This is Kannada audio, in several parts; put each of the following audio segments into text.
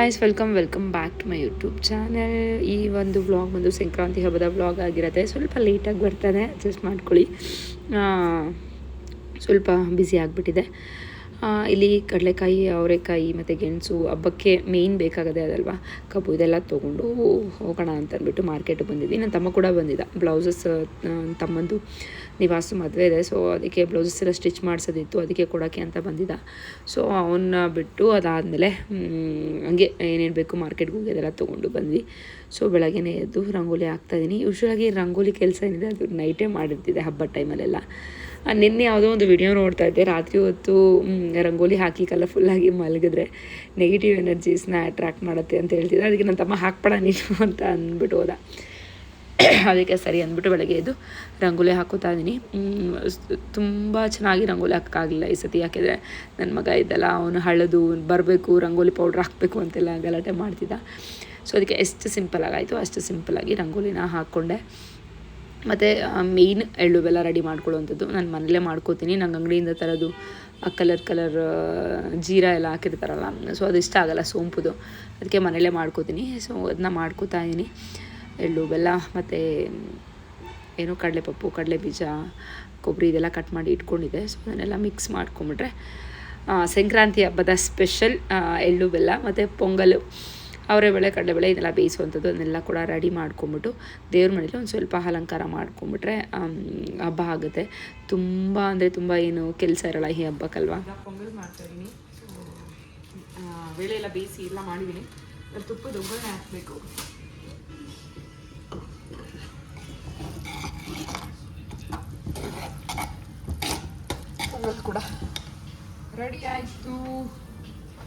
Guys welcome welcome back to my YouTube channel ಈ ಒಂದು ವ್ಲಾಗ್ ಒಂದು ಸಂಕ್ರಾಂತಿ ಹಬ್ಬದ ವ್ಲಾಗ್ ಆಗಿರುತ್ತೆ. ಸ್ವಲ್ಪ ಲೇಟಾಗಿ ಬರ್ತಾನೆ ಅಡ್ಜಸ್ಟ್ ಮಾಡ್ಕೊಳ್ಳಿ. ಸ್ವಲ್ಪ ಬ್ಯುಸಿ ಆಗಿಬಿಟ್ಟಿದೆ. ಇಲ್ಲಿ ಕಡಲೆಕಾಯಿ, ಅವರೆಕಾಯಿ ಮತ್ತು ಗೆಣಸು ಹಬ್ಬಕ್ಕೆ ಮೇಯ್ನ್ ಬೇಕಾಗದೆ ಅದಲ್ವಾ ಕಬ್ಬು ಇದೆಲ್ಲ ತೊಗೊಂಡು ಹೋಗೋಣ ಅಂತ ಅಂದ್ಬಿಟ್ಟು ಮಾರ್ಕೆಟಿಗೆ ಬಂದಿದ್ವಿ. ನನ್ನ ತಮ್ಮ ಕೂಡ ಬಂದಿದ್ದ. ಬ್ಲೌಸಸ್ ತಮ್ಮಂದು ನಿವಾಸ ಮದುವೆ ಇದೆ. ಸೊ ಅದಕ್ಕೆ ಬ್ಲೌಸಸ್ ಎಲ್ಲ ಸ್ಟಿಚ್ ಮಾಡಿಸೋದಿತ್ತು. ಅದಕ್ಕೆ ಕೊಡೋಕ್ಕೆ ಅಂತ ಬಂದಿದ್ದ. ಸೊ ಅವನ್ನ ಬಿಟ್ಟು ಅದಾದಮೇಲೆ ಹಂಗೆ ಏನೇನು ಬೇಕು ಮಾರ್ಕೆಟ್ಗೆ ಹೋಗಿ ಅದೆಲ್ಲ ತೊಗೊಂಡು ಬಂದ್ವಿ. ಸೊ ಬೆಳಗ್ಗೆನೇ ಎದ್ದು ರಂಗೋಲಿ ಹಾಕ್ತಾಯಿದ್ದೀನಿ ಯೂಶ್ವಲಾಗಿ ರಂಗೋಲಿ ಕೆಲಸ ಏನಿದೆ, ಅದು ನೈಟೇ ಮಾಡಿರ್ತಿದೆ ಹಬ್ಬದ ಟೈಮಲ್ಲೆಲ್ಲ ನಿನ್ನೆ ಯಾವುದೋ ಒಂದು ವಿಡಿಯೋ ನೋಡ್ತಾ ಇದ್ದೆ. ರಾತ್ರಿ ಹೊತ್ತು ರಂಗೋಲಿ ಹಾಕಿ ಕಲರ್ಫುಲ್ಲಾಗಿ ಮಲಗಿದ್ರೆ ನೆಗೆಟಿವ್ ಎನರ್ಜೀಸ್ನ ಅಟ್ರಾಕ್ಟ್ ಮಾಡುತ್ತೆ ಅಂತ ಹೇಳ್ತಿದ್ದೆ ಅದಕ್ಕೆ ನನ್ನ ತಮ್ಮ ಹಾಕ್ಬೇಡ ನೀನು ಅಂತ ಅಂದ್ಬಿಟ್ಟು ಹೋದ. ಅದಕ್ಕೆ ಸರಿ ಅಂದ್ಬಿಟ್ಟು ಬೆಳಗ್ಗೆ ಎದ್ದು ರಂಗೋಲಿ ಹಾಕೋತಾ ಇದ್ದೀನಿ. ತುಂಬ ಚೆನ್ನಾಗಿ ರಂಗೋಲಿ ಹಾಕೋಕ್ಕಾಗಲಿಲ್ಲ ಈ ಸತಿ. ಯಾಕೆಂದರೆ ನನ್ನ ಮಗ ಇದ್ದಲ್ಲ, ಅವನು ಹಳದು, ಬರಬೇಕು, ರಂಗೋಲಿ ಪೌಡ್ರ್ ಹಾಕಬೇಕು ಅಂತೆಲ್ಲ ಗಲಾಟೆ ಮಾಡ್ತಿದ್ದ. ಸೊ ಅದಕ್ಕೆ ಎಷ್ಟು ಸಿಂಪಲ್ ಆಗಾಯಿತು, ಅಷ್ಟು ಸಿಂಪಲ್ಲಾಗಿ ರಂಗೋಲಿನ ಹಾಕ್ಕೊಂಡೆ. ಮತ್ತು ಮೇಯ್ನ್ ಎಳ್ಳು ಬೆಲ್ಲ ರೆಡಿ ಮಾಡ್ಕೊಳ್ಳುವಂಥದ್ದು. ನಾನು ಮನೇಲೇ ಮಾಡ್ಕೋತೀನಿ. ನಂಗೆ ಅಂಗಡಿಯಿಂದ ತರೋದು, ಆ ಕಲರ್ ಕಲರ್ ಜೀರಾ ಎಲ್ಲ ಹಾಕಿರ್ತಾರಲ್ಲ ಸೊ ಅದು ಇಷ್ಟ ಆಗಲ್ಲ ಸೋಂಪುದು. ಅದಕ್ಕೆ ಮನೇಲೇ ಮಾಡ್ಕೋತೀನಿ. ಸೊ ಅದನ್ನ ಮಾಡ್ಕೋತಾ ಇದ್ದೀನಿ ಎಳ್ಳು ಬೆಲ್ಲ ಮತ್ತು, ಏನು, ಕಡಲೆಪಪ್ಪು ಕಡಲೆ ಬೀಜ ಕೊಬ್ಬರಿ ಇದೆಲ್ಲ ಕಟ್ ಮಾಡಿ ಇಟ್ಕೊಂಡಿದ್ದೆ. ಸೊ ಅದನ್ನೆಲ್ಲ ಮಿಕ್ಸ್ ಮಾಡ್ಕೊಂಬಿಟ್ರೆ ಸಂಕ್ರಾಂತಿ ಹಬ್ಬದ ಸ್ಪೆಷಲ್ ಎಳ್ಳು ಬೆಲ್ಲ ಮತ್ತು ಪೊಂಗಲ್. ಅವರೆಬೇಳೆ ಕಡಲೆಬೇಳೆ ಇದೆಲ್ಲ ಬೇಯಿಸುವಂಥದ್ದು ಅದನ್ನೆಲ್ಲ ಕೂಡ ರೆಡಿ ಮಾಡ್ಕೊಂಬಿಟ್ಟು ದೇವ್ರ ಮನೇಲಿ ಒಂದು ಸ್ವಲ್ಪ ಅಲಂಕಾರ ಮಾಡ್ಕೊಂಬಿಟ್ರೆ ಹಬ್ಬ ಆಗುತ್ತೆ. ತುಂಬ ಅಂದರೆ ತುಂಬ ಏನು ಕೆಲಸ ಇರಲ್ಲ ಈ ಹಬ್ಬಕ್ಕಲ್ವಾ? ಪೊಂಗಲ್ ಮಾಡ್ತಾಯಿದ್ದೀನಿ ಬೇಳೆ ಎಲ್ಲ ಬೇಯಿಸಿ ಎಲ್ಲ ಮಾಡಿದ್ದೀನಿ. ತುಪ್ಪದ ಒಗ್ಗರಣೆ ಹಾಕಬೇಕು. ಕೂಡ. ರೆಡಿ ಆಯಿತು.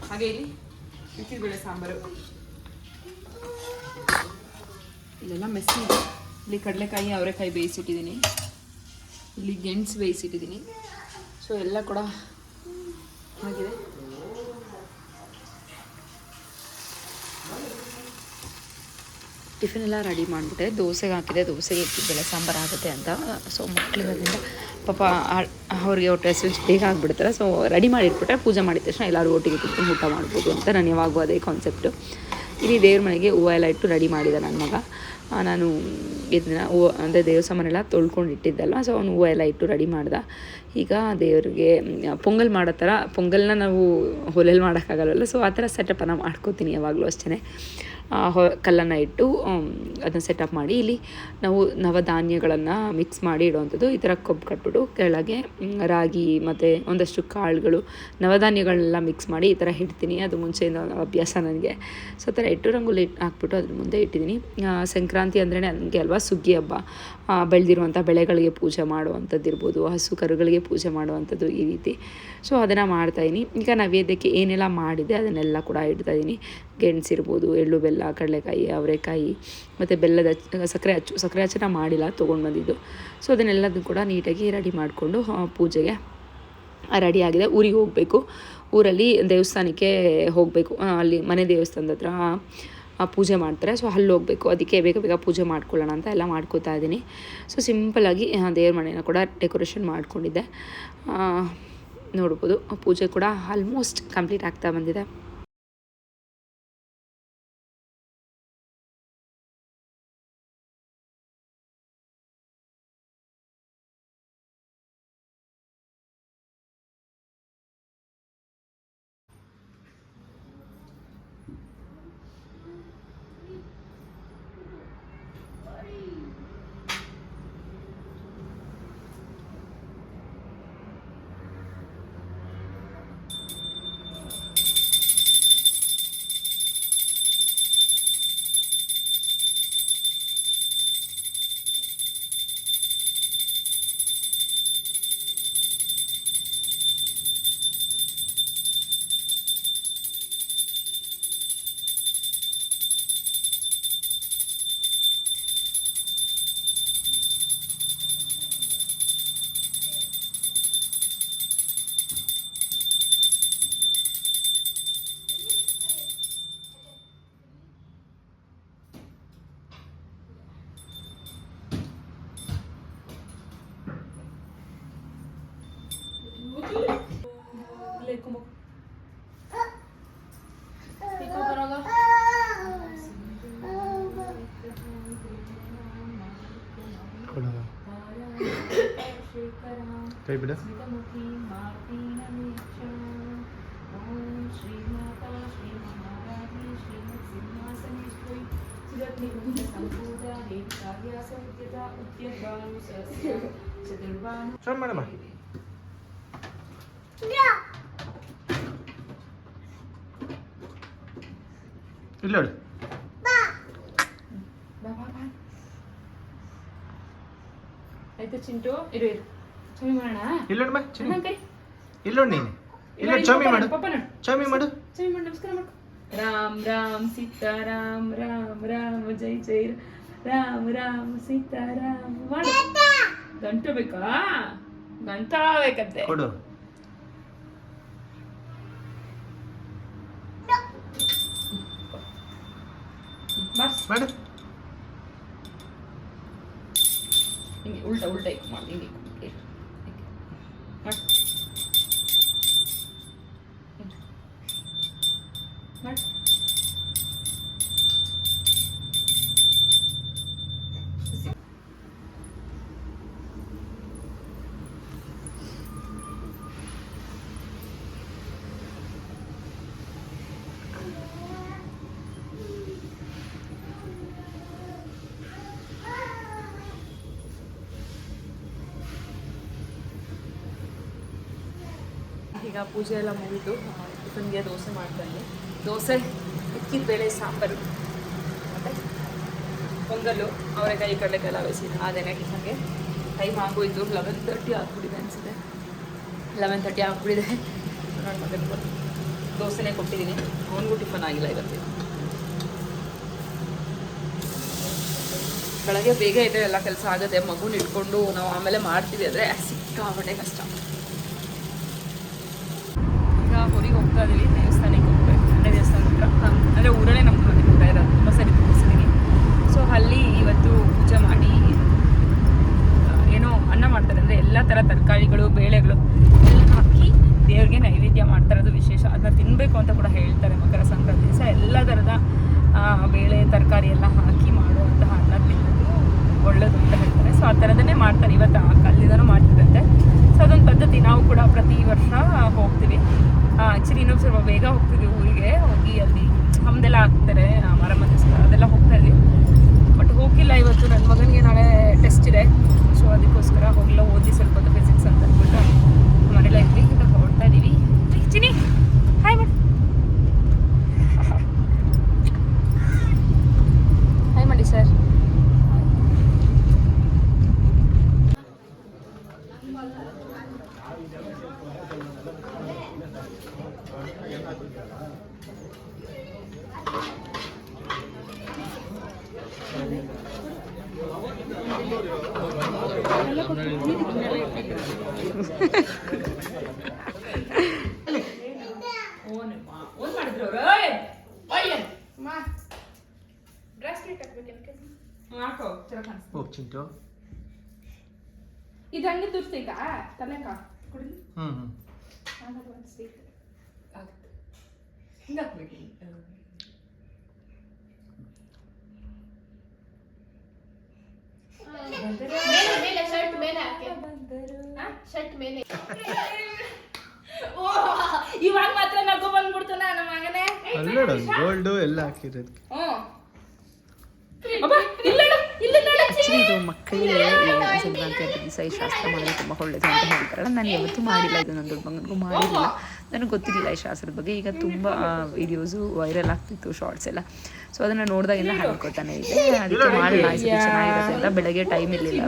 ಹಾಗೆ ಇಲ್ಲಿ ಬಿಸಿಬೇಳೆ ಸಾಂಬಾರು. ಇಲ್ಲೆಲ್ಲ ಮೆಸ್ಸಿ ಇದೆ ಇಲ್ಲಿ ಕಡಲೆಕಾಯಿ, ಅವರೆಕಾಯಿ ಬೇಯಿಸಿಟ್ಟಿದ್ದೀನಿ. ಇಲ್ಲಿ ಗೆಣಸು ಬೇಯಿಸಿಟ್ಟಿದ್ದೀನಿ. ಸೊ ಎಲ್ಲ ಕೂಡ ಆಗಿದೆ. ಟಿಫಿನ್ ಎಲ್ಲ ರೆಡಿ ಮಾಡಿಬಿಟ್ಟೆ. ದೋಸೆಗೆ ಹಾಕಿದೆ. ದೋಸೆಗೆ ಇಟ್ಟಿದ್ದೆಲ್ಲ ಸಾಂಬಾರು ಆಗುತ್ತೆ ಅಂತ. ಸೊ ಮಕ್ಕಳಿರೋದ್ರಿಂದ ಪಾಪ ಅವ್ರಿಗೆ ಹೊಟ್ಟೆ ಸ್ವಿಚ್ ಬೇಗ ಆಗಿಬಿಡ್ತಾರೆ. ಸೊ ರೆಡಿ ಮಾಡಿಟ್ಬಿಟ್ರೆ ಪೂಜೆ ಮಾಡಿದ ತಕ್ಷಣ ಎಲ್ಲರೂ ಒಟ್ಟಿಗೆ ಕುತ್ಕೊಂಡು ಊಟ ಮಾಡ್ಬೋದು ಅಂತ ನಾನು ಯಾವಾಗೂ ಅದೇ ಕಾನ್ಸೆಪ್ಟು ಇಲ್ಲಿ ದೇವ್ರ ಮನೆಗೆ ಹೂವು ಎಲ್ಲ ಇಟ್ಟು ರೆಡಿ ಮಾಡಿದ ನನ್ನ ಮಗ. ನಾನು ಇದನ್ನ ಹೂವು ಅಂದರೆ ದೇವ್ರ ಸಾಮಾನೆಲ್ಲ ತೊಳ್ಕೊಂಡು ಇಟ್ಟಿದ್ದಲ್ವ ಸೊ ಅವನು ಹೂವು ಎಲ್ಲ ಇಟ್ಟು ರೆಡಿ ಮಾಡ್ದೆ. ಈಗ ದೇವ್ರಿಗೆ ಪೊಂಗಲ್ ಮಾಡೋ ಥರ, ಪೊಂಗಲ್ನ ನಾವು ಹೊಲೆಯಲ್ಲಿ ಮಾಡೋಕ್ಕಾಗಲ್ವಲ್ಲ ಸೊ ಆ ಥರ ಸೆಟಪನ್ನು ಮಾಡ್ಕೋತೀನಿ ಯಾವಾಗಲೂ ಅಷ್ಟೇ ಕಲ್ಲನ್ನು ಇಟ್ಟು ಅದನ್ನು ಸೆಟಪ್ ಮಾಡಿ ಇಲ್ಲಿ ನಾವು ನವಧಾನ್ಯಗಳನ್ನು ಮಿಕ್ಸ್ ಮಾಡಿ ಇಡುವಂಥದ್ದು. ಈ ಥರ ಕೊಬ್ಬು ಕಟ್ಬಿಟ್ಟು ಕೆಳಗೆ ರಾಗಿ ಮತ್ತು ಒಂದಷ್ಟು ಕಾಳುಗಳು, ನವಧಾನ್ಯಗಳನ್ನೆಲ್ಲ ಮಿಕ್ಸ್ ಮಾಡಿ ಈ ಥರ ಇಡ್ತೀನಿ. ಅದು ಮುಂಚೆಯಿಂದ ಅಭ್ಯಾಸ ನನಗೆ. ಸೊ ಆ ಥರ ಇಟ್ಟು ರಂಗೋಲಿ ಹಾಕ್ಬಿಟ್ಟು ಅದ್ರ ಮುಂದೆ ಇಟ್ಟಿದ್ದೀನಿ ಸಂಕ್ರಾಂತಿ ಅಂದ್ರೆ ನನಗೆ ಅಲ್ವಾ ಸುಗ್ಗಿ ಹಬ್ಬ. ಬೆಳೆದಿರುವಂಥ ಬೆಳೆಗಳಿಗೆ ಪೂಜೆ ಮಾಡುವಂಥದ್ದು ಇರ್ಬೋದು, ಹಸು ಕರುಗಳಿಗೆ ಪೂಜೆ ಮಾಡುವಂಥದ್ದು ಈ ರೀತಿ. ಸೊ ಅದನ್ನು ಮಾಡ್ತಾಯಿದ್ದೀನಿ ಈಗ ನೈವೇದ್ಯಕ್ಕೆ ಏನೆಲ್ಲ ಮಾಡಿದೆ ಅದನ್ನೆಲ್ಲ ಕೂಡ ಇಡ್ತಾಯಿದ್ದೀನಿ ಗೆಣಸಿರ್ಬೋದು ಎಳ್ಳು ಬೆಲ್ಲ ಕಡಲೆಕಾಯಿ, ಅವರೆಕಾಯಿ ಮತ್ತು ಬೆಲ್ಲದ ಸಕ್ಕರೆ ಹಚ್ಚು ಸಕ್ಕರೆ ಹಚ್ಚನ ಮಾಡಿಲ್ಲ ತೊಗೊಂಡು ಬಂದಿದ್ದು ಸೊ ಅದನ್ನೆಲ್ಲದನ್ನು ಕೂಡ ನೀಟಾಗಿ ರೆಡಿ ಮಾಡಿಕೊಂಡು ಪೂಜೆಗೆ ರೆಡಿ ಆಗಿದೆ. ಊರಿಗೆ ಹೋಗಬೇಕು. ಊರಲ್ಲಿ ದೇವಸ್ಥಾನಕ್ಕೆ ಹೋಗಬೇಕು. ಅಲ್ಲಿ ಮನೆ ದೇವಸ್ಥಾನದ ಹತ್ರ ಪೂಜೆ ಮಾಡ್ತಾರೆ. ಸೊ ಅಲ್ಲಿ ಹೋಗಬೇಕು. ಅದಕ್ಕೆ ಬೇಗ ಬೇಗ ಪೂಜೆ ಮಾಡ್ಕೊಳ್ಳೋಣ ಅಂತ ಎಲ್ಲ ಮಾಡ್ಕೋತಾ ಇದ್ದೀನಿ. ಸೊ ಸಿಂಪಲಾಗಿ ದೇವ್ರ ಮನೆನ ಕೂಡ ಡೆಕೋರೇಷನ್ ಮಾಡ್ಕೊಂಡಿದ್ದೆ. ನೋಡ್ಬೋದು. ಪೂಜೆ ಕೂಡ ಆಲ್ಮೋಸ್ಟ್ ಕಂಪ್ಲೀಟ್ ಆಗ್ತಾ ಬಂದಿದೆ. കൈപ്പിട ശ്രമണമാ ഇല്ല అయితే చింటూ ఇరు ఇరు ಚಮಿ ಮಾಡೋಣ? ಇಲ್ಲ ನೋಡಮ್ಮ ಚಮಿ ಕೈ ನೀನು. ನೋಡು ಮಾಡು. ನೋಡು. ಮಾಡು. ಚಮಿ ಮಾಡು ನಮಸ್ಕಾರ ಮಾಡು. ರಾಮ್ ರಾಮ್ ಸೀತಾರಾಮ್ ರಾಮ್ ರಾಮ್ ಜೈ ಜೈ. ರಾಮ್ ರಾಮ್ ಸೀತಾರಾಮ್. ಮಾಡು. ಗಂಟು ಬೇಕಾ? ಗಂಟ ಬೇಕಂತೆ ಕೊಡು. ಮಾಡು. ಹಿಂಗೆ ಉಲ್ಟಾ ಉಲ್ಟಾ ಮಾಡಿ ಹಿಂಗೆ. ಮಾಡು ಇರು. ಈಗ ಪೂಜೆ ಎಲ್ಲ ಮುಗಿದು ಟಿಫನ್ಗೆ ದೋಸೆ ಮಾಡ್ತಾನೆ ದೋಸೆ ಅಕ್ಕಿದ ಬೇಳೆ, ಸಾಂಬಾರು, ಮತ್ತು ಪೊಂಗಲ್ಲು, ಅವರೆಕಾಯಿ, ಕಡಲೆಕಾಯಿ ಬೇಯಿಸಿ ಅದೇನೆ ಟಿಫನ್ಗೆ ಟೈಮ್ ಆಗೋಯಿತು. ಲೆವೆನ್ ತರ್ಟಿ ಆಗ್ಬಿಟ್ಟಿದೆ ಅನಿಸುತ್ತೆ. ಲೆವೆನ್ ತರ್ಟಿ ಆಗ್ಬಿಟ್ಟಿದೆ. ನನ್ನ ದೋಸೆನೇ ಕೊಟ್ಟಿದ್ದೀನಿ. ಅವನಿಗೂ ಟಿಫನ್ ಆಗಿಲ್ಲ ಇವತ್ತು. ಬೆಳಗ್ಗೆ ಬೇಗ ಇದ್ದರೆ ಎಲ್ಲ ಕೆಲಸ ಆಗುತ್ತೆ. ಮಗುನ ಇಟ್ಕೊಂಡು ನಾವು ಆಮೇಲೆ ಮಾಡ್ತೀವಿ. ಅಂದರೆ ಸಿಕ್ಕಾಪಟ್ಟೆ ಕಷ್ಟ ಈಗ ಇದೀವಿ ದೇವಸ್ಥಾನಕ್ಕೆ ಹೋಗ್ಬೇಕು ಅಂದರೆ ದೇವಸ್ಥಾನ ಹತ್ರ. ಅಂದರೆ ಊರಲ್ಲೇ ನಮ್ಮ ಮನೆ ಕೂಡ ಇರೋದು. ತುಂಬ ಸರಿ ತೋರಿಸಿದ್ದೀನಿ ಸೊ ಅಲ್ಲಿ ಇವತ್ತು ಪೂಜೆ ಮಾಡಿ ಏನೋ ಅನ್ನ ಮಾಡ್ತಾರೆ. ಅಂದರೆ ಎಲ್ಲ ಥರ ತರಕಾರಿಗಳು, ಬೇಳೆಗಳು ಎಲ್ಲ ಹಾಕಿ ದೇವರಿಗೆ ನೈವೇದ್ಯ ಮಾಡ್ತಾರದು ವಿಶೇಷ. ಅದನ್ನ ತಿನ್ನಬೇಕು ಅಂತ ಕೂಡ ಹೇಳ್ತಾರೆ ಮಕರ ಸಂಕ್ರಾಂತಿ ದಿವಸ. ಎಲ್ಲ ಥರದ ಬೇಳೆ, ತರಕಾರಿ ಎಲ್ಲ ಹಾಕಿ ಮಾಡುವಂತಹ ಅನ್ನ ತಿನ್ನೋದು ಒಳ್ಳೇದು ಅಂತ ಹೇಳ್ತಾರೆ. ಸೊ ಆ ಥರದನ್ನೇ ಮಾಡ್ತಾರೆ. ಇವತ್ತು ಕಲ್ಲಿಂದನೂ ಮಾಡ್ತಿದ್ದಂತೆ ಸೊ ಅದೊಂದು ಪದ್ಧತಿ. ನಾವು ಕೂಡ ಪ್ರತಿ ವರ್ಷ ಹೋಗ್ತೀವಿ. ಆ್ಯಕ್ಚುಲಿ ಇನ್ನೊಂದು ಸ್ವಲ್ಪ ಬೇಗ ಹೋಗ್ತಿದ್ವಿ ಊರಿಗೆ. ಹೋಗಿ ಅಲ್ಲಿ ಹಮ್ದೆಲ್ಲ ಹಾಕ್ತಾರೆ ಮರ ಮಧ್ಯಸ್ಥ ದೇವಸ್ಥಾನ ಅದೆಲ್ಲ ಹೋಗ್ತಾ ಇದ್ವಿ. ಬಟ್ ಹೋಗಿಲ್ಲ ಇವತ್ತು. ನನ್ನ ಮಗನಿಗೆ ನಾಳೆ ಟೆಸ್ಟ್ ಇದೆ ಸೊ ಅದಕ್ಕೋಸ್ಕರ ಹೋಗಿಲ್ಲ ಓದಿ ಸ್ವಲ್ಪ ಹೊತ್ತು ಫಿಸಿಕ್ಸ್ ಅಂತ ಅಂದ್ಬಿಟ್ಟು ಮನೆಯಲ್ಲ ಇದ್ವಿ ಈಗ ಹೊರಡ್ತಾ ಇದ್ದೀವಿ ಚಿನಿ ಹಾಯ್ ಮಾಡಿ ಹಾಯ್ ಮಾಡಿ ಸರ್ ಓನ್ ಮಾಡಿದ್ರು ಹಾಕೋ ಚೆನ್ನಾಗಿ ಕಾಣಿಸ್ತು ಹೋಗಿ ಚಿಂಟು ಇದು ಹಂಗೆ ತುರ್ಸ್ತೈತಾ ತಲೆಕ ಕುಡಿ ಹ್ಞೂ ಹ್ಞೂ ಆಮೇಲೆ ಒಂದು ಸ್ವೀಟ್ ಆಗುತ್ತೆ ಹಿಂಗೆ ಹಾಕ್ಬೇಕು ಮೇಲೆ ಶರ್ಟ್ ಮೇಲೆ ಹಾಕಿ. ಶರ್ಟ್ ಮೇಲೆ. ಓ ಇವಾಗ ಮಾತ್ರ ನಗು ಬಂದ್ಬಿಡ್ತು ನನ್ನ ಮಗನೇ. ಅಲ್ಲೋಡು ಗೋಲ್ಡ್ ಎಲ್ಲ ಹಾಕಿರೋದು. ಹ್ಞೂ ಅಪ್ಪ ಇಲ್ಲ ನೋಡು, ಇಲ್ಲ ನೋಡು, ಆ್ಯಕ್ಚುಲಿ ಇದು ಮಕ್ಕಳಿಗೆ ಸಂಕ್ರಾಂತಿ ಹಬ್ಬದ ದಿವಸ ಈ ಶಾಸ್ತ್ರ ಮಾಡೋದು ತುಂಬ ಒಳ್ಳೆಯದು ಅಂತ ಹೇಳ್ತಾರೆ ನಾನು ಯಾವತ್ತೂ ಮಾಡಿಲ್ಲ ಇದು ನನ್ನ ದೊಡ್ಡ ಮಗನಿಗೂ ನನಗೆ ಗೊತ್ತಿರಲಿಲ್ಲ ಈ ಶಾಸ್ತ್ರದ ಬಗ್ಗೆ ಈಗ ತುಂಬ ವಿಡಿಯೋಸು ವೈರಲ್ ಆಗ್ತಿತ್ತು ಶಾರ್ಟ್ಸ್ ಎಲ್ಲ ಸೊ ಅದನ್ನು ನೋಡಿದಾಗೆಲ್ಲ ಹಾಕೋತಾನೆ ಇದೆ ಅದಕ್ಕೆ ಸತಿ ಚೆನ್ನಾಗಿರುತ್ತೆ ಅಂತ ಬೆಳಗ್ಗೆ ಟೈಮ್ ಇರಲಿಲ್ಲ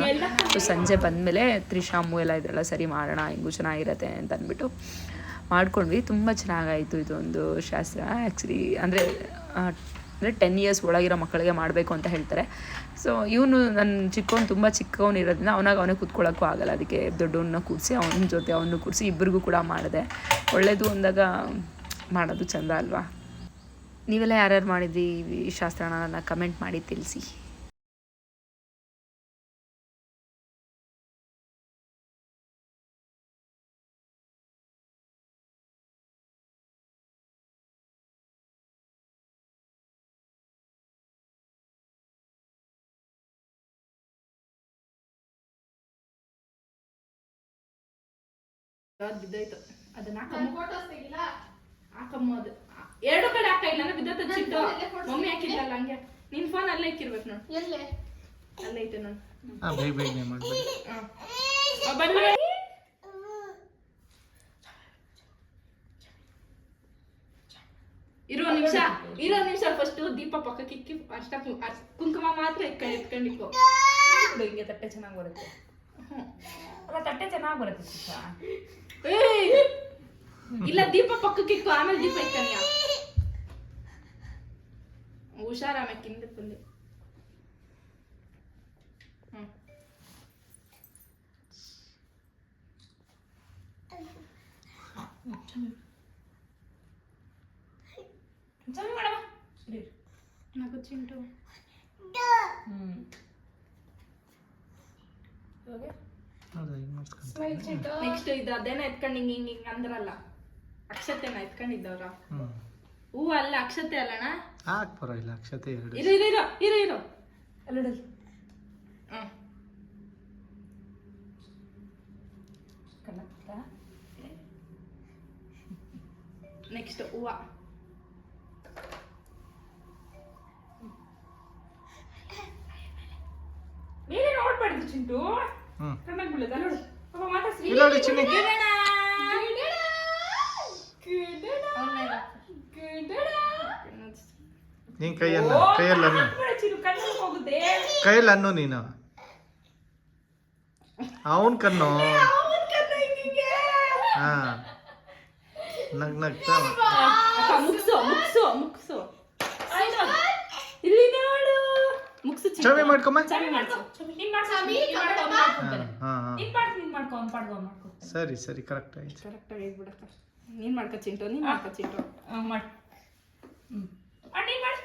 ಸೊ ಸಂಜೆ ಬಂದಮೇಲೆ ತ್ರಿಶಾಮು ಎಲ್ಲ ಇದೆಲ್ಲ ಸರಿ ಮಾಡೋಣ ಹಿಂಗೂ ಚೆನ್ನಾಗಿರುತ್ತೆ ಅಂತ ಅಂದ್ಬಿಟ್ಟು ಮಾಡ್ಕೊಂಡ್ವಿ ತುಂಬ ಚೆನ್ನಾಗಾಯಿತು ಇದೊಂದು ಶಾಸ್ತ್ರ ಆ್ಯಕ್ಚುಲಿ ಅಂದರೆ ಅಂದರೆ ಟೆನ್ ಇಯರ್ಸ್ ಒಳಗಿರೋ ಮಕ್ಕಳಿಗೆ ಮಾಡಬೇಕು ಅಂತ ಹೇಳ್ತಾರೆ. ಸೊ ಇವನು ನನ್ನ ಚಿಕ್ಕವನು ತುಂಬ ಚಿಕ್ಕವನು ಇರೋದ್ರಿಂದ ಅವನಾಗ ಅವನಿಗೆ ಕೂತ್ಕೊಳ್ಳೋಕ್ಕೂ ಆಗಲ್ಲ. ಅದಕ್ಕೆ ದೊಡ್ಡವನ್ನ ಕೂರಿಸಿ, ಅವನ ಜೊತೆ ಅವನು ಕೂರಿಸಿ ಇಬ್ಬರಿಗೂ ಕೂಡ ಮಾಡಿದೆ. ಒಳ್ಳೆಯದು ಅಂದಾಗ ಮಾಡೋದು ಚಂದ ಅಲ್ವಾ? ನೀವೆಲ್ಲ ಯಾರ್ಯಾರು ಮಾಡಿದ್ರಿ ಈ ಶಾಸ್ತ್ರನ? ಕಮೆಂಟ್ ಮಾಡಿ ತಿಳಿಸಿ. ಅದು ಬಿದ್ದೋಯ್ತು ಅದನ್ನ ಹಾಕಮ್ಮ ಅದು. ಎರಡು ಕಡೆ ಹಾಕ ಇಲ್ಲ ಬಿದ್ದತ್ತ ಚಿಟ್ಟು ಮಮ್ಮಿ ಹಾಕಿದ್ರಲ್ಲ ಹಂಗೆ ನಿನ್ ಫೋನ್ ಅಲ್ಲೇ ಇಕ್ಕಿರ್ಬೇಕು ನೋಡು. ಎಲ್ಲೇ? ಅಲ್ಲೇ ಐತೆ ನೋಡು. ಇರೋ ನಿಮಿಷ. ಇರೋ ನಿಮಿಷ ಫಸ್ಟ್ ದೀಪ ಪಕ್ಕಕ್ಕೆ ಇಕ್ಕಿ ಅಷ್ಟ ಕುಂಕುಮ ಮಾತ್ರ ಇಟ್ಕೊಂಡು ಇಟ್ಕೊಂಡಿಕ್ಕೋ ಹಿಂಗೆ ತಟ್ಟೆ ಚೆನ್ನಾಗಿ ಬರುತ್ತೆ. ಅಲ್ಲ ತಟ್ಟೆ ಚೆನ್ನಾಗಿ ಬರುತ್ತೆ! ಇಲ್ಲ ದೀಪ ಪಕ್ಕಕ್ಕೆ ಇಕ್ಕು ಆಮೇಲೆ ದೀಪ ಇಕ್ಕನಿಯ ಹುಷಾರ ಆಮೇಲೆ ಕಿಂದಕ್ ಬಂದೆ ಹ್ಮ್ ಚೆನ್ನಾಗಿ ಮಾಡಮ್ಮ ನೆಕ್ಸ್ಟ್ ಇದು ಅದೇನ ಎತ್ಕೊಂಡು ಹಿಂಗ್ ಹಿಂಗ್ ಹಿಂಗ್ ಅಂದ್ರಲ್ಲ ಅಕ್ಷತೆನ ಎತ್ಕೊಂಡಿದ್ದವ್ರ. ಹೂ ಅಲ್ಲ ಅಕ್ಷತೆ ಅಲ್ಲಣ್ಣ? ಹಾಕ್ ಪರವಾಗಿಲ್ಲ ಅಕ್ಷತೆ ಎರಡು. ಇರು ಇರು ಇರು ಇರು ಇರು. ಅಲ್ಲೋಡು ಹ್ಮ್. ನೆಕ್ಸ್ಟ್ ಹೂವ. ಮೇಲೆ ನೋಡ್ಬಾರ್ದು ಚಿಂಟು. ಕಣ್ಣಾಗ್ ಬೀಳದ? ನೋಡು. ಪಾಪ ಮಾತಾಡ್ಸಿ ಇಲ್ಲ ನೋಡಿ ಚಿನ್ನಿ. ನೀನು ಕೈಯಲ್ಲ ಕೈಯಲ್ಲ ಕೈಯಲ್ಲಿ ಅನ್ನು ನೀನು. ಅವನ್ ಕಣ್ಣು. ಹಾ. ನಗ್ ನಗ್ತಾ ಮುಗ್ಸು ಮುಗ್ಸು ಮುಗ್ಸು ಆಯ್ತು. ಇಲ್ಲಿ ನೋಡು ಮುಗ್ಸು ಚಿಂಟು. ಚವಿ ಮಾಡ್ಕೊಮ್ಮ ಚಾವಿ ಮಾಡ್ಸು ನೀನ್ ಮಾಡ್ಸು ಸ್ವಾಮಿ, ನೀನ್ ಮಾಡ್ಕೊ, ಅವ್ನ್ ಮಾಡ್ಕೊತಾನೆ. ಹಾ ಹಾ ನೀನ್ ಮಾಡ್ ನೀನ್ ಮಾಡ್ಕೊ ಅವ್ನ್ ಪಾಡ್ಗೋ ಅವ್ನ್ ಮಾಡ್ಕೊತಾನೆ. ಸರಿ ಸರಿ ಕರೆಕ್ಟ್ ಆಯ್ತು ಕರೆಕ್ಟ್ ಆಗಿ ಹೇಳ್ಬಿಡಕ್ಕ ನೀನ್ ಮಾಡ್ಕೊ ಚಿಂಟು ನೀನ್ ಮಾಡ್ಕೊ ಚಿಂಟು ಆ, ಮಾಡ್ ಹ್ಮ್ ಆ, ನೀನ್ ಮಾಡ್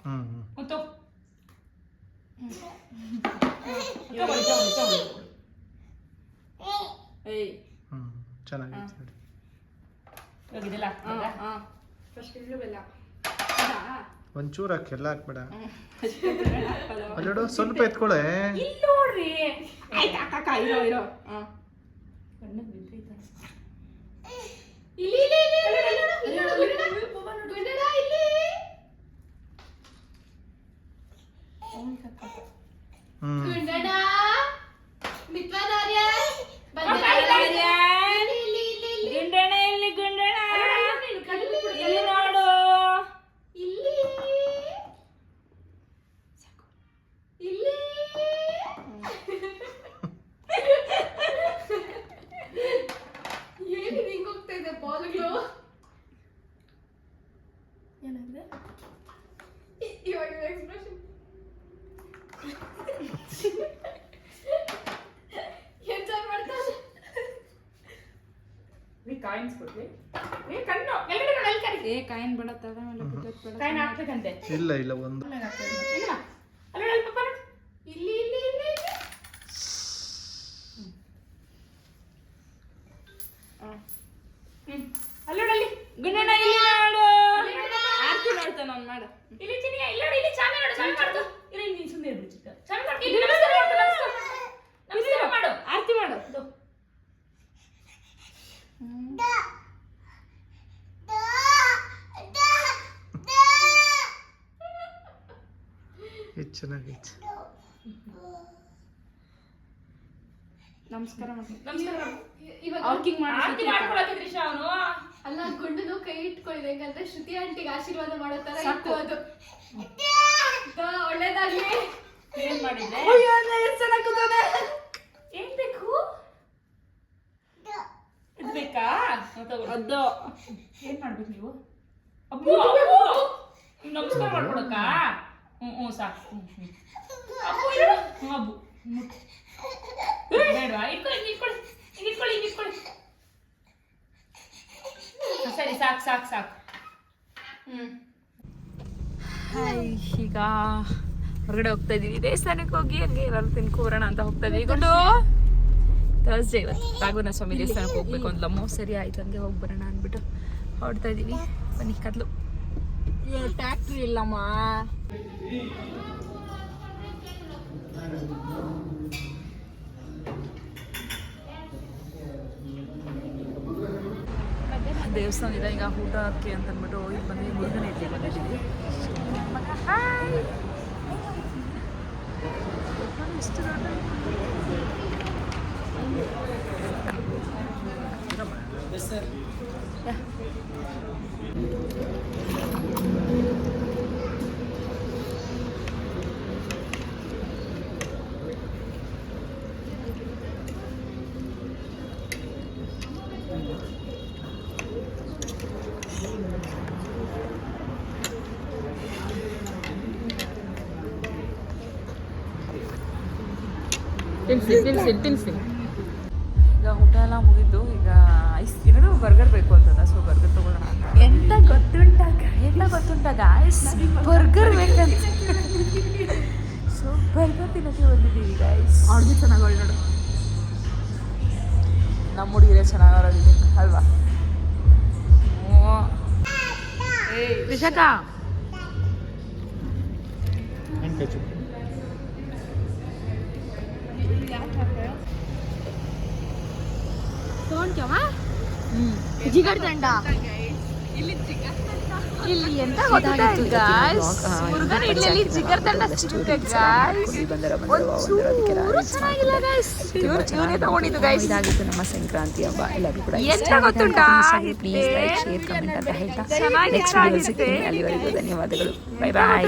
ಹ್ಞೂ ಹ್ಞೂ ಮುತ್ತು ತಗೊಳ್ಳಿ, ತಗೊಳ್ಳಿ, ತಗೊಳ್ಳಿ. ಏಯ್ ಹ್ಞೂ ಚೆನ್ನಾಗೈತೆ ನೋಡಿ ಇವಾಗ ಇದೆಲ್ಲ ಹಾ ಹಾಕ್ತದಾ? ಹಾ ಫಸ್ಟ್ ಇಳ್ಳು ಬೆಲ್ಲ ಒಂಚೂರು ಹಾಕಿ ಎಲ್ಲ ಹಾಕ್ಬೇಡ. ಅಲ್ಲೋಡು ಸ್ವಲ್ಪ ಎತ್ಕೊಳೆ ನೋಡ್ರಿ ಆಯ್ತು ಅಕ್ಕ ಅಕ್ಕ ಇರೋ ಇರೋ ಹಾ ಕಣ್ಣಿಗ್ ಬಿದ್ದೈತೆ. ಇಲ್ಲಿ ಇಲ್ಲಿ ಇಲ್ಲಿ ಇಲ್ಲಿ ಇಲ್ಲಿ ನೋಡು, ಇಲ್ಲಿ ನೋಡು, ಇಲ್ಲಿ ನೋಡು. ಗುಂಡಣ್ಣ, ಇಲ್ಲಿ ಹ್ಞೂ ಗುಂಡಣ್ಣ ಮಿತ್ವಾ ನಾರ್ಯನ್ ಬಂದೆ. ನಾರ್ಯನ್. ಇಲ್ಲಿ ಇಲ್ಲಿ ಇಲ್ಲಿ ಗುಂಡಣ್ಣ ಇಲ್ಲಿ ಗುಂಡಣ್ಣ ಇಲ್ಲಿ ನೋಡು ಇಲ್ಲಿ ಇಲ್ಲಿ ಏನಿದೆ ಹಿಂಗ್ ಹೋಗ್ತಾ ಇದೆ ಬಾಲ್ಗಳು ಏನಾಗಿದೆ ಇ- ಇವಾಗ ಎಕ್ಸ್ಪ್ರೆಷನ್ ಎಂಜಾಯ್ ಮಾಡ್ತಾರೆ ಈ ಕಾಯಿನ್ಸ್ ಕೊಡ್ರಿ ಏ ಕಣ್ಣು ಎಲ್ಗಡೆ ನೋಡು, ಎಲ್ಲಿ ಕರಿ. ಏ ಕಾಯಿನ್ ಬಿಡತ್ತದ? ಇಲ್ಲ ಇಲ್ಲ ಒಂದು ಇಲ್ಲ ಅಲ್ಲೋಡು, ಅಲ್ಲಿ ಪಾಪ ನೋಡು. ಇಲ್ಲಿ ಇಲ್ಲಿ ಇಲ್ಲಿ ಇಲ್ಲಿ ಹ್ಮ್ ಅಲ್ಲೋಡು ಅಲ್ಲಿ ಗುಂಡಣ್ಣ ಇಲ್ಲಿ ನೋಡು ಆರ್ತಿ ನೋಡ್ತಾನ ಅವ್ನು ಮಾಡು ಇಲ್ಲಿ ಚಿನ್ನಿಯ ಇಲ್ಲಿ ನೋಡು ಇಲ್ಲಿ ಚಾಮಿ ಮಾಡು ಚಾಮಿ ಮಾಡು ಇರಿ ನೀನ್ ಸುಮ್ಮನೆ ಇರು ಚಿಕ್ಕ ಚಾಮಿ ಮಾಡು ಇಲ್ಲಿ ನಮಸ್ಕಾರ ಮಾಡು ನಮಸ್ಕಾರ ಮಾಡು. ನಮಸ್ಕಾರ ಮಾಡು ಆರ್ತಿ ಮಾಡು ಇದು. ಇದು ಚೆನ್ನಾಗೈತೆ. ನಮಸ್ಕಾರ ನಮಸ್ಕಾರ. ವಾಕಿಂಗ್ ಮಾಡಿ ಅವನು? ಅಲ್ಲ ಗುಂಡನು ಕೈ ಇಟ್ಕೊಂಡಿದೆ ಯಾಕಂದ್ರೆ ಶ್ರುತಿ ಆಂಟಿಗೆ ಆಶೀರ್ವಾದ ಮಾಡೋ ತರ ಸಾಕು. ಇತ್ತು ಅದು ದಾ, ಒಳ್ಳೇದಾಗ್ಲಿ. ಏನ್ ಮಾಡಿದ್ದೆ? ಏನ್ ಬೇಕು? ಇದು ಬೇಕಾ? ಹ್ಮ್, ತಗೋ. ಅದು. ಏನ್ ಮಾಡ್ಬೇಕು ನೀವು? ಅಬ್ಬು ಅಬ್ಬು. ನಮಸ್ಕಾರ ಮಾಡ್ಕೊಡಕ್ಕ ಹ್ಞೂ ಹ್ಞೂ ಸಾಕು ಹ್ಞೂ ಹ್ಞೂ ಅಬ್ಬು ಹೇಳು ಹ್ಞೂ ಅಬ್ಬು ಮುಟ್. ಬೇಡವಾ ಇಟ್ಕೊಳ್ಳಿ ಹಿಂಗ್ ಇಟ್ಕೊಳ್ಳಿ ಹಿಂಗ್ ಇಟ್ಕೊಳ್ಳಿ ಹಿಂಗ್ ಇಟ್ಕೊಳ್ಳಿ ಸರಿ ಸಾಕು ಸಾಕು ಸಾಕು ಹ್ಞೂ ಹಾಯ್ ಈಗ ಹೊರಗಡೆ ಹೋಗ್ತಾ ಇದೀವಿ. ದೇವಸ್ಥಾನಕ್ಕೆ ಹೋಗಿ ಹಂಗೆ ಏನಾದ್ರು ತಿನ್ಕೋಬರೋಣ ಅಂತ ಹೋಗ್ತಾ ಇದೀವಿ. ಗುಂಡು ಥರ್ಸ್ಡೇ ಇವತ್ತು. ರಾಘವನ ಸ್ವಾಮಿ ದೇವಸ್ಥಾನಕ್ಕೆ ಹೋಗ್ಬೇಕು ಅಂದ್ಲಮ್ಮು ಸರಿ ಆಯ್ತು ಹಂಗೆ ಹೋಗಿ ಬರೋಣ ಅಂದ್ಬಿಟ್ಟು ಹೊರಡ್ತಾ ಇದೀವಿ. ಬನ್ನಿ ಕತ್ಲು ಟ್ಯಾಕ್ಟ್ರಿ ಇಲ್ಲಮ್ಮ ದೇವಸ್ಥಾನ ಇದೆ ಈಗ ಊಟಕ್ಕೆ ಅಂತ ಅಂದ್ಬಿಟ್ಟು ಇಲ್ಲಿ ಬಂದು ಮುರುಗನ ಇಡ್ಲಿ ಬಂದಿದ್ದೀವಿ ತಿನ್ಸಿ ತಿನ್ಸಿ ತಿನ್ಸಿ ಈಗ ಊಟ ಎಲ್ಲ ಮುಗಿತು ಈಗ ಐಸ್ ಎರಡು ಬರ್ಗರ್ ಬೇಕು ಅಂತದ ಸೊ ಬರ್ಗರ್ ತಗೊಳ್ಳೋಣ ಎಂತ ಗೊತ್ತುಂಟ ಎಲ್ಲ ಗೊತ್ತುಂಟ ಗಾಯ್ಸ್ ಬರ್ಗರ್ ಬೇಕಂತ ಸೊ ಬರ್ಗರ್ ತಿನ್ನಕ್ಕೆ ಬಂದಿದ್ದೀವಿ ಗಾಯ್ಸ್ ಅವ್ರಿಗೆ ಚೆನ್ನಾಗಿ ನೋಡು. ನಮ್ಮ ಹುಡುಗಿರೇ ಚೆನ್ನಾಗಿ ಅಲ್ವಾ? ರಿಷಕ ಇಲ್ಲಿ ಎಂತ? ಮುರುಗನ್ ಸಿಗುತ್ತೆ. ಒಂಚೂರು ಚೆನ್ನಾಗಿಲ್ಲ. ಇವ್ರು- ತಗೊಂಡಿದ್ದು. ಇದಾಗಿತ್ತು ನಮ್ಮ ಸಂಕ್ರಾಂತಿ ಹಬ್ಬ. ಎಲ್ಲರೂ ಕೂಡ ಎಂತ ಗೊತ್ತುಂಟಾ? ಪ್ಲೀಸ್ ಲೈಕ್ ಶೇರ್ ಕಮೆಂಟ್ ಅಂತ ಹೇಳ್ತಾ. ಚೆನ್ನಾಗಿ ನೆಕ್ಸ್ಟ್ ವಿಡಿಯೋ ಸಿಗ್ತೀನಿ. ಅಲ್ಲಿವರೆಗೂ ಧನ್ಯವಾದಗಳು. Bye bye.